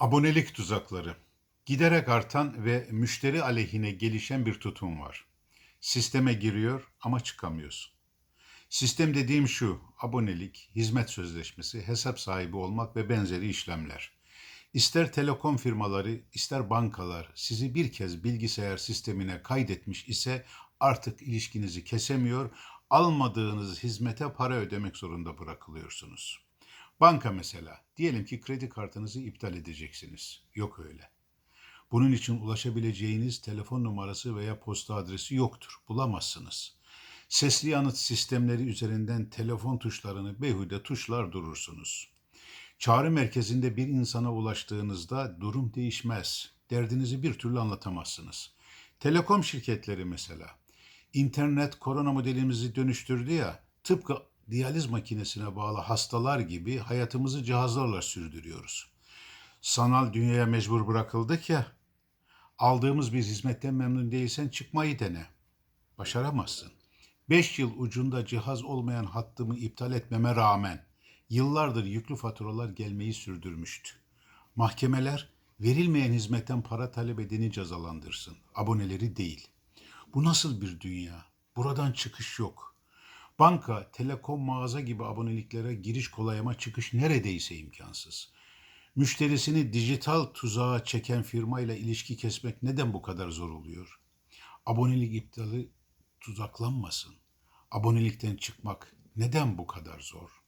Abonelik tuzakları. Giderek artan ve müşteri aleyhine gelişen bir tutum var. Sisteme giriyor ama çıkamıyorsun. Sistem dediğim şu, abonelik, hizmet sözleşmesi, hesap sahibi olmak ve benzeri işlemler. İster telekom firmaları, ister bankalar sizi bir kez bilgisayar sistemine kaydetmiş ise artık ilişkinizi kesemiyor, almadığınız hizmete para ödemek zorunda bırakılıyorsunuz. Banka mesela, diyelim ki kredi kartınızı iptal edeceksiniz. Yok öyle. Bunun için ulaşabileceğiniz telefon numarası veya posta adresi yoktur. Bulamazsınız. Sesli yanıt sistemleri üzerinden telefon tuşlarını behude tuşlar durursunuz. Çağrı merkezinde bir insana ulaştığınızda durum değişmez. Derdinizi bir türlü anlatamazsınız. Telekom şirketleri mesela. İnternet korona modelimizi dönüştürdü ya, tıpkı diyaliz makinesine bağlı hastalar gibi hayatımızı cihazlarla sürdürüyoruz. Sanal dünyaya mecbur bırakıldık ya, aldığımız bir hizmetten memnun değilsen çıkmayı dene. Başaramazsın. 5 yıl ucunda cihaz olmayan hattımı iptal etmeme rağmen yıllardır yüklü faturalar gelmeyi sürdürmüştü. Mahkemeler verilmeyen hizmetten para talep edeni cezalandırsın, aboneleri değil. Bu nasıl bir dünya? Buradan çıkış yok. Banka, telekom, mağaza gibi aboneliklere giriş kolay ama çıkış neredeyse imkansız. Müşterisini dijital tuzağa çeken firmayla ilişki kesmek neden bu kadar zor oluyor? Abonelik iptali tuzaklanmasın. Abonelikten çıkmak neden bu kadar zor?